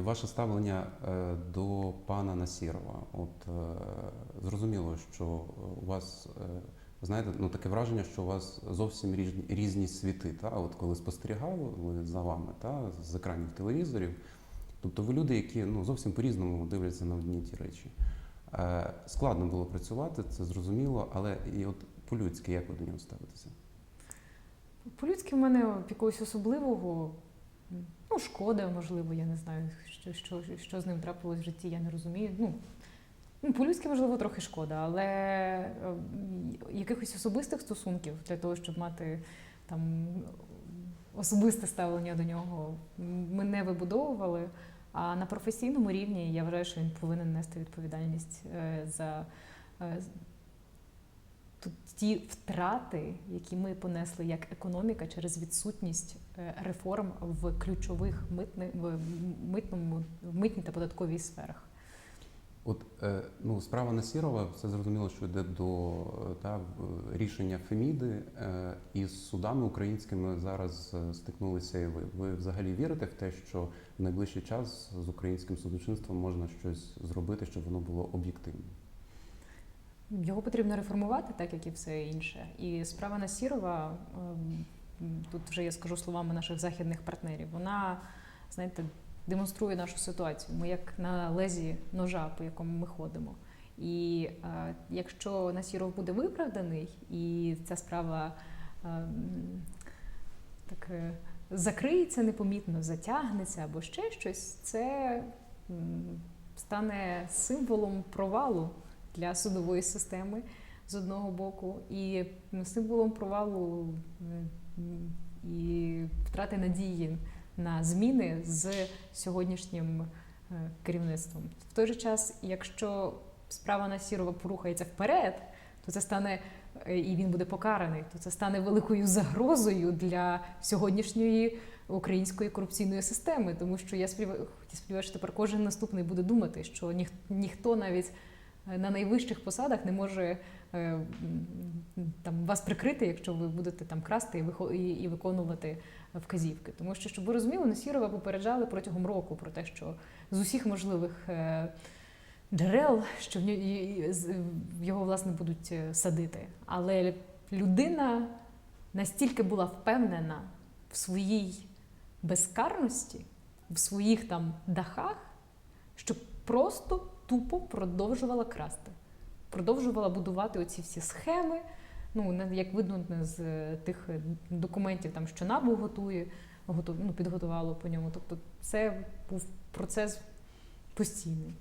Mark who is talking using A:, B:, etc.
A: ваше ставлення е, до пана Насірова. От е, зрозуміло, що у вас е, знаєте, ну таке враження, що у вас зовсім різні, світи. Та от коли спостерігали за вами, та з екранів телевізорів. Тобто ви люди, які ну зовсім по-різному дивляться на одні ті речі. Складно було працювати, це зрозуміло, але і от по-людськи, як ви до нього ставитеся?
B: По-людськи в мене якогось особливого, шкода, можливо, я не знаю, що, що, що з ним трапилось в житті, я не розумію. Ну, ну, по-людськи, можливо, трохи шкода, але е, якихось особистих стосунків для того, щоб мати там особисте ставлення до нього, ми не вибудовували. А на професійному рівні я вважаю, що він повинен нести відповідальність е, за е, ті втрати, які ми понесли як економіка через відсутність е, реформ в ключових митни, в митному в митній та податковій сферах.
A: От е, ну, справа Насірова, це зрозуміло, що йде до е, та, рішення Феміди. Із судами українськими зараз стикнулися і ви. Ви взагалі вірите в те, що в найближчий час з українським судочинством можна щось зробити, щоб воно було об'єктивним?
B: Його потрібно реформувати, так як і все інше. І справа Насірова, ем, тут вже я скажу словами наших західних партнерів, вона, знаєте, демонструє нашу ситуацію. Ми як на лезі ножа, по якому ми ходимо. І е, якщо Насіров буде виправданий, і ця справа ем, так е, закриється непомітно, затягнеться або ще щось, це м, стане символом провалу для судової системи з одного боку, і символом провалу і втрати надії на зміни з сьогоднішнім е, керівництвом. В той же час, якщо справа Насірова порухається вперед, то це стане е, і він буде покараний, то це стане великою загрозою для сьогоднішньої української корупційної системи, тому що я сподіваюся, що тепер кожен наступний буде думати, що ніх- ніхто навіть е, на найвищих посадах не може е, там вас прикрити, якщо ви будете там красти і, виконувати вказівки. Тому що, щоб ви розуміли, Насірова попереджали протягом року про те, що з усіх можливих е, джерел, що його власне будуть е, садити. Але людина настільки була впевнена в своїй безкарності, в своїх там дахах, що просто тупо продовжувала красти, продовжувала будувати оці всі схеми. Ну, як видно з е, тих е, документів, там, що НАБУ готує, готу- ну, підготувало по ньому. Тобто це був процес постійний.